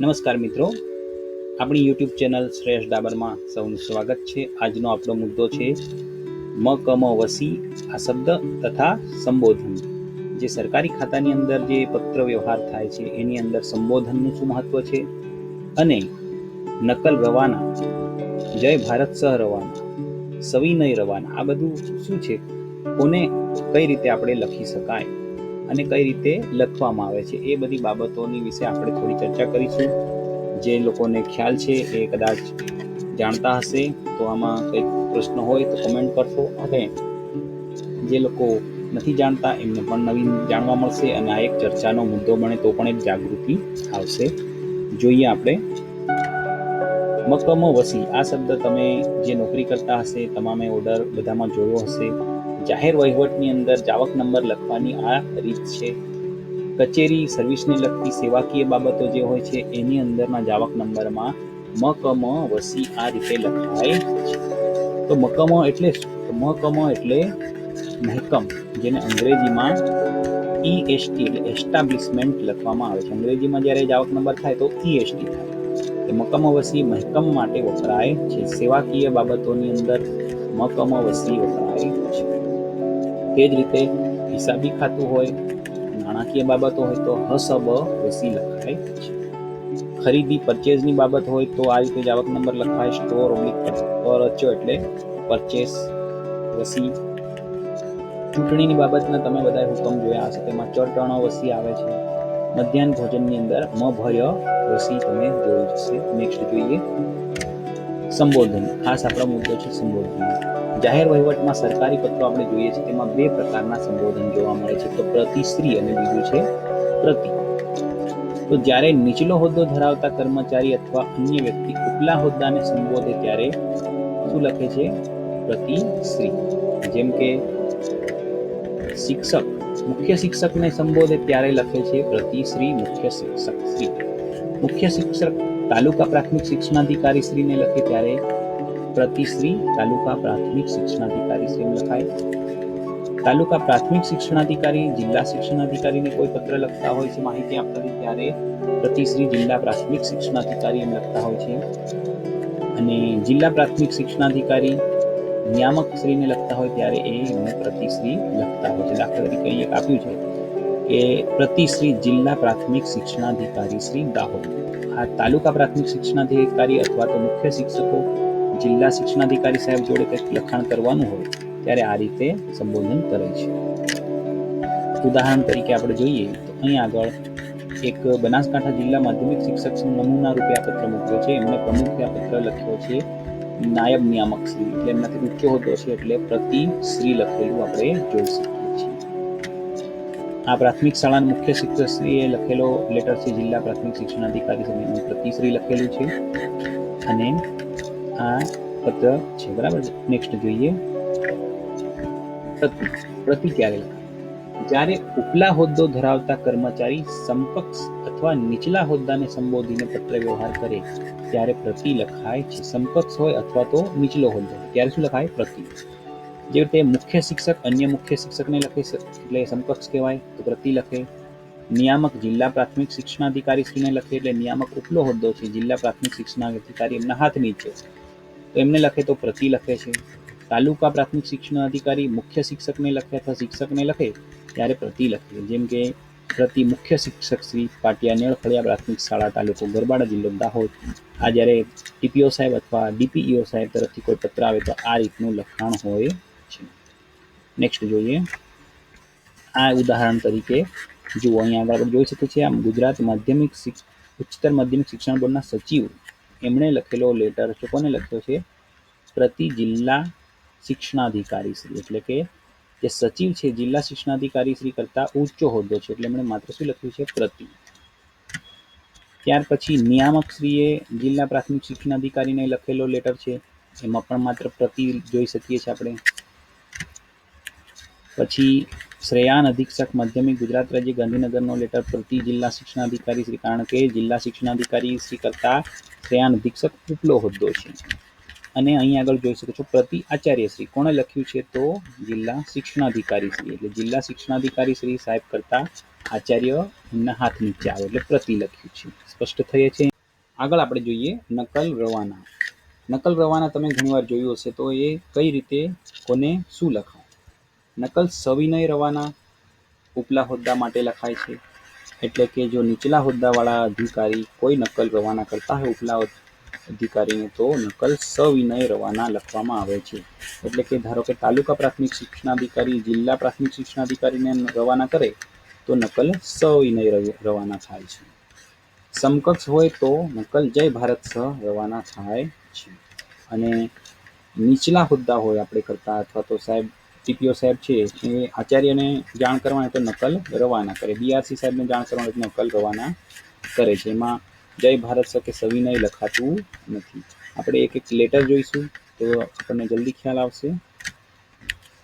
નમસ્કાર મિત્રો. આપણી યુટ્યુબ ચેનલ શ્રેયસ ડાબરમાં સૌનું સ્વાગત છે. આજનો આપણો મુદ્દો છે મ કમ વસી આ શબ્દ તથા સંબોધન. જે સરકારી ખાતાની અંદર જે પત્ર વ્યવહાર થાય છે, એની અંદર સંબોધનનું શું મહત્વ છે? અને નકલ રવાના, જય ભારત સહ રવાના, સવિનય રવાના, આ બધું શું છે? કોને કઈ રીતે આપણે લખી શકાય? અને કઈ રીતે લખવામાં આવે છે, એ બધી બાબતોની વિશે આપણે થોડી ચર્ચા કરીશું. જે લોકોને ખ્યાલ છે એ કદાચ જાણતા હશે, તો આમાં કંઈક પ્રશ્ન હોય તો કમેન્ટ કરશો. અને જે લોકો નથી જાણતા, એમને પણ નવીન જાણવા મળશે અને આ એક ચર્ચાનો મુદ્દો બને તો પણ એક જાગૃતિ આવશે. જોઈએ આપણે. મકમો વસી આ શબ્દ તમે જે નોકરી કરતા હશે, તમામે ઓર્ડર બધામાં જોયો હશે. જાહેર વહીવટની અંદર જાવક નંબર લખવાની આ રીત છે. કચેરી સર્વિસને લગતી સેવાકીય બાબતો જે હોય છે, એની અંદરના જાવક નંબરમાં મકમ વસી આ રીતે લખાય તો મકમ એટલે મકમ એટલે મહેકમ, જેને અંગ્રેજીમાં ઈએસટી એટલે એસ્ટાબ્લિશમેન્ટ લખવામાં આવે છે. અંગ્રેજીમાં જ્યારે જાવક નંબર થાય તો ઈએસટી થાય. એ મકમ વસી મહેકમ માટે વપરાય છે. સેવાકીય બાબતોની અંદર મકમ વસી વપરાય તે જ રીતે હિસાબી ખાતું હોય, નાણાકીય બાબતો હોય તો હસબ વસી લખાય ખરીદી પરચેઝની બાબત હોય તો આ રીતે આવક નંબર લખાય સ્ટોર ઓબ્લિક પરચો એટલે પરચેસ વસી ચૂંટણીની બાબતના તમે બધા હુકમ જોયા હશે, તેમાં ચટણો વસી આવે છે. મધ્યાહન ભોજનની અંદર મ ભય વસી તમે જોયું જશે નેક્સ્ટ જોઈએ સંબોધન. ખાસ આપણો મુદ્દો છે સંબોધન. જાહેર વહીવટમાં સરકારી પત્રો આપણે જોઈએ છીએ, તેમાં બે પ્રકારના સંબોધન જોવા મળે છે. તો પ્રતિશ્રી અને બીજું છે પ્રતિ. તો જ્યારે નીચલો હોદ્દો ધરાવતા કર્મચારી અથવા અન્ય વ્યક્તિ ઉપલા હોદ્દાને સંબોધે ત્યારે શું લખે છે? પ્રતિશ્રી જેમ કે શિક્ષક, મુખ્ય શિક્ષકને સંબોધે ત્યારે લખે છે પ્રતિશ્રી મુખ્ય શિક્ષક શ્રી મુખ્ય શિક્ષક તાલુકા પ્રાથમિક શિક્ષણાધિકારી શ્રીને લખે ત્યારે પ્રતિશ્રી તાલુકા પ્રાથમિક શિક્ષણાધિકારી શ્રી લખાય. તાલુકા પ્રાથમિક શિક્ષણાધિકારી, જિલ્લા શિક્ષણાધિકારીને કોઈ પત્ર લખતા હોય છે માહિતી આપતા હોય ત્યારે પ્રતિશ્રી જિલ્લા પ્રાથમિક શિક્ષણાધિકારી એમ લખતા હોય છે. અને જિલ્લા પ્રાથમિક શિક્ષણાધિકારી નિયામક શ્રીને લખતા હોય ત્યારે એ એમને પ્રતિશ્રી લખતા હોય છે. દાખલા તરીકે અહીં એક આપ્યું છે કે પ્રતિશ્રી જિલ્લા પ્રાથમિક શિક્ષણાધિકારી શ્રી દાહોદ. આ તાલુકા પ્રાથમિક શિક્ષણાધિકારી અથવા તો મુખ્ય શિક્ષકો જિલ્લા શિક્ષણાધિકારી સાહેબ જોડે કંઈક લખાણ કરવાનું હોય, ત્યારે આ રીતે સંબોધન કરે છે. ઉદાહરણ તરીકે આપણે જોઈએ, તો અહીં આગળ એક બનાસકાંઠા જિલ્લા માધ્યમિક શિક્ષક નમૂના રૂપે આ પત્ર મૂક્યો છે. એમને પ્રમુખે આ પત્ર લખ્યો છે, નાયબ નિયામક શ્રી, એટલે એમનાથી ઊંચો હોદ્દો છે, એટલે પ્રતિ શ્રી લખેલું આપણે જોઈ શકીએ છીએ. આ પ્રાથમિક શાળાના મુખ્ય શિક્ષકશ્રીએ લખેલો લેટર છે, જિલ્લા પ્રાથમિક શિક્ષણાધિકારી શ્રીનું પ્રતિશ્રી લખેલું છે. અને આ પત્ર છે, બરાબર નેક્સ્ટ જોઈએ. પ્રતિ ક્યારે જ્યારે ઉપલા હોદ્દો ધરાવતા કર્મચારી સમકક્ષ અથવા નીચલા હોદ્દાને સંબોધીને પત્ર વ્યવહાર કરે, ત્યારે પ્રતિ લખાય છે, સમકક્ષ હોય અથવા તો નીચલો હોદ્દો ત્યારે શું લખાય? પ્રતિ. જે રીતે મુખ્ય શિક્ષક અન્ય મુખ્ય શિક્ષકને લખે એટલે સમકક્ષ કહેવાય, તો પ્રતિ લખે. નિયામક જિલ્લા પ્રાથમિક શિક્ષણાધિકારી શ્રીને લખે, એટલે નિયામક ઉપલો હોદ્દો છે, જિલ્લા પ્રાથમિક શિક્ષણાધિકારી એમના હાથ નીચે તો એમને લખે તો પ્રતિ લખે છે. તાલુકા પ્રાથમિક શિક્ષણ અધિકારી મુખ્ય શિક્ષકને લખે અથવા શિક્ષકને લખે ત્યારે પ્રતિ લખે. જેમ કે પ્રતિ મુખ્ય શિક્ષક શ્રી પાટિયા નેળફળિયા પ્રાથમિક શાળા તાલુકો ગરબાડા જિલ્લો દાહોદ. આ જ્યારે ટીપીઓ સાહેબ અથવા ડીપીઈઓ સાહેબ તરફથી કોઈ પત્ર આવે તો આ રીતનું લખાણ હોય છે. નેક્સ્ટ જોઈએ. આ ઉદાહરણ તરીકે જુઓ, અહીંયા આગળ જોઈ શકીએ છીએ આમ ગુજરાત માધ્યમિક ઉચ્ચતર માધ્યમિક શિક્ષણ બોર્ડના સચિવ એમણે લખેલો લેટર છે, કોને લખ્યો છે? પ્રતિ જિલ્લા શિક્ષણાધિકારી શ્રી, એટલે કે જે સચિવ છે, જિલ્લા શિક્ષણાધિકારી શ્રી કરતા ઊંચો હોદ્દો છે, એટલે એમણે માત્ર શું લખ્યું છે? પ્રતિ. ત્યાર પછી નિયામક શ્રીએ જિલ્લા પ્રાથમિક શિક્ષણાધિકારીને લખેલો લેટર છે, એમાં પણ માત્ર પ્રતિ જોઈ શકીએ છીએ આપણે. પછી શ્રેયાન અધિક્ષક માધ્યમિક ગુજરાત રાજ્ય ગાંધીનગરનો લેટર પ્રતિ જિલ્લા શિક્ષણાધિકારી શ્રી, કારણ કે જિલ્લા શિક્ષણાધિકારી શ્રી કરતા શ્રેયાન અધિક્ષક ઉપલો હોદ્દો છે. અને અહીં આગળ જોઈ શકો છો, પ્રતિ આચાર્ય શ્રી કોણે લખ્યું છે તો જિલ્લા શિક્ષણાધિકારી શ્રી, એટલે જિલ્લા શિક્ષણાધિકારી શ્રી સાહેબ કરતા આચાર્ય એમના હાથ નીચે આવે એટલે પ્રતિ લખ્યું છે. સ્પષ્ટ થયે છે? આગળ આપણે જોઈએ નકલ રવાના. નકલ રવાના તમે ઘણીવાર જોયું હશે તો એ કઈ રીતે, કોને, શું લખાય નકલ સવિનય રવાના ઉપલા હોદ્દા માટે લખાય છે. એટલે કે જો નીચલા હોદ્દાવાળા અધિકારી કોઈ નકલ રવાના કરતા હોય ઉપલા અધિકારીને, તો નકલ સવિનય રવાના લખવામાં આવે છે. એટલે કે ધારો કે તાલુકા પ્રાથમિક શિક્ષણાધિકારી જિલ્લા પ્રાથમિક શિક્ષણાધિકારીને રવાના કરે, તો નકલ સવિનય રવ- રવાના થાય છે. સમકક્ષ હોય તો નકલ જય ભારત સહ રવાના થાય છે. અને નીચલા હોદ્દા હોય આપણે કરતા, અથવા તો સાહેબ ટીપીઓ સાહેબ છે એ આચાર્યને જાણ કરવાની તો નકલ રવાના કરે. બીઆરસી સાહેબને જાણ કરવાની નકલ રવાના કરે છે. એમાં જય ભારત સકે સવિનય લખાતું નથી. આપણે એક એક લેટર જોઈશું તો આપણને જલ્દી ખ્યાલ આવશે.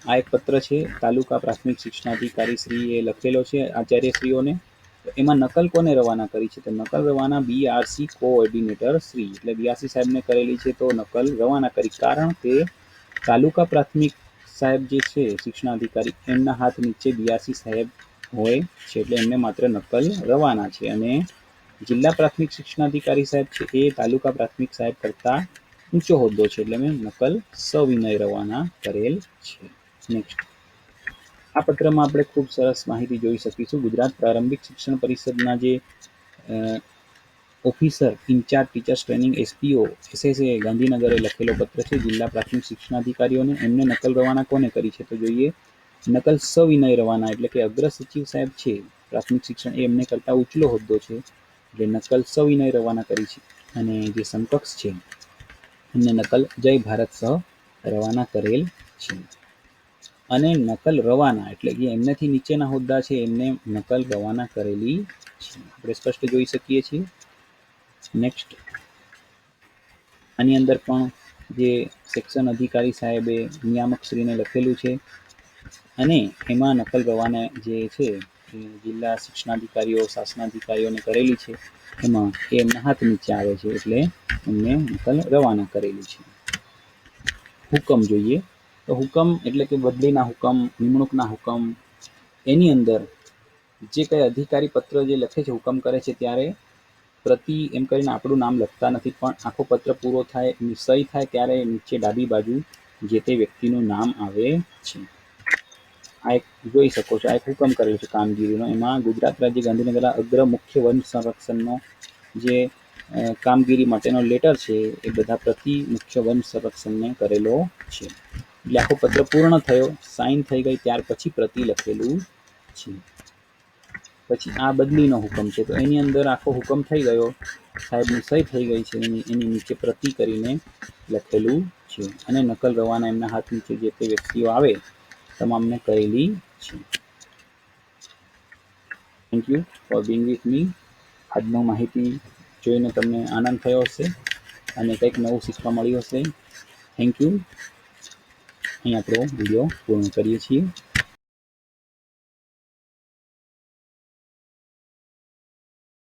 આ એક પત્ર છે, તાલુકા પ્રાથમિક શિક્ષણાધિકારી શ્રી એ લખેલો છે આચાર્યશ્રીઓને. એમાં નકલ કોને રવાના કરી છે? તો નકલ રવાના બીઆરસી કોઓર્ડિનેટર શ્રી. એટલે બીઆરસી સાહેબને કરેલી છે તો નકલ રવાના કરી. કારણ કે તાલુકા પ્રાથમિક સાહેબ જે છે, શિક્ષણાધિકારી, એમના હાથ નીચે બીઆરસી સાહેબ હોય છે, એટલે એમને માત્ર નકલ રવાના છે. અને જિલ્લા પ્રાથમિક શિક્ષણાધિકારી સાહેબ છે, એ તાલુકા પ્રાથમિક સાહેબ કરતાં ઊંચો હોદ્દો છે, એટલે મેં નકલ સવિનય રવાના કરેલ છે. નેક્સ્ટ આ પત્રમાં આપણે ખૂબ સરસ માહિતી જોઈ શકીશું. ગુજરાત પ્રારંભિક શિક્ષણ પરિષદના જે officer in charge teachers training SPO SSA ગાંધીનગરે લખેલો પત્ર છે. જિલ્લા પ્રાથમિક શિક્ષણાધિકારીઓને એમને નકલ રવાના કોને કરી છે તો જોઈએ. નકલ સવિનય રવાના એટલે કે અગ્ર સચિવ સાહેબ છે. પ્રાથમિક શિક્ષણ એ એમને કરતાં ઉચલો હોદ્દો છે. એટલે નકલ સવિનય રવાના કરી છે. અને જે સમકક્ષ છે, એમને નકલ જય ભારત સહ રવાના કરેલ છે. અને નકલ રવાના એટલે કે એમનેથી નીચેના હોદ્દા છે, એમને નકલ રવાના કરેલી છે. આપણે સ્પષ્ટ જોઈ શકીએ છીએ. નેક્સ્ટ આની અંદર પણ જે સેક્શન અધિકારી સાહેબે નિયામક શ્રીને લખેલું છે અને એમાં નકલ રવાના જે છે જિલ્લા શિક્ષણાધિકારીઓ, શાસનાધિકારીઓને કરેલી છે. એમાં એ એમના નીચે આવે છે એટલે એમને નકલ રવાના કરેલી છે. હુકમ જોઈએ. તો હુકમ એટલે કે બદલીના હુકમ, નિમણૂકના હુકમ, એની અંદર જે કંઈ અધિકારી પત્ર જે લખે છે, હુકમ કરે છે, ત્યારે પ્રતિ એમ કરીને આપણું નામ લખતા નથી, પણ આખો પત્ર પૂરો થાય સહી થાય ત્યારે નીચે ડાબી બાજુ જે તે વ્યક્તિનું નામ આવે છે. આ એક જોઈ શકો છો, આ એક હુકમ કરેલો છે કામગીરીનો. એમાં ગુજરાત રાજ્ય ગાંધીનગરના અગ્ર મુખ્ય વન સંરક્ષણનો જે કામગીરી માટેનો લેટર છે, એ બધા પ્રતિ મુખ્ય વન સંરક્ષણને કરેલો છે. એટલે આખો પત્ર પૂર્ણ થયો, સાઇન થઈ ગઈ, ત્યાર પછી પ્રતિ લખેલું છે. પછી આ બદલીનો હુકમ છે. તો એની અંદર આખો હુકમ થઈ ગયો. સાહેબની સહી થઈ ગઈ છે. એની એની નીચે પ્રતિ કરીને લખેલું છે. અને નકલ રવાના એમના હાથ નીચે જે તે વ્યક્તિઓ આવે, તમામને કરેલી છે. Thank you for being with me આજનો માહિતી જોઈને તમને આનંદ થયો હશે અને કંઈક નવું શીખવા મળ્યું હશે. થેન્ક યુ અહીં આપણો વીડિયો પૂર્ણ કરીએ છીએ.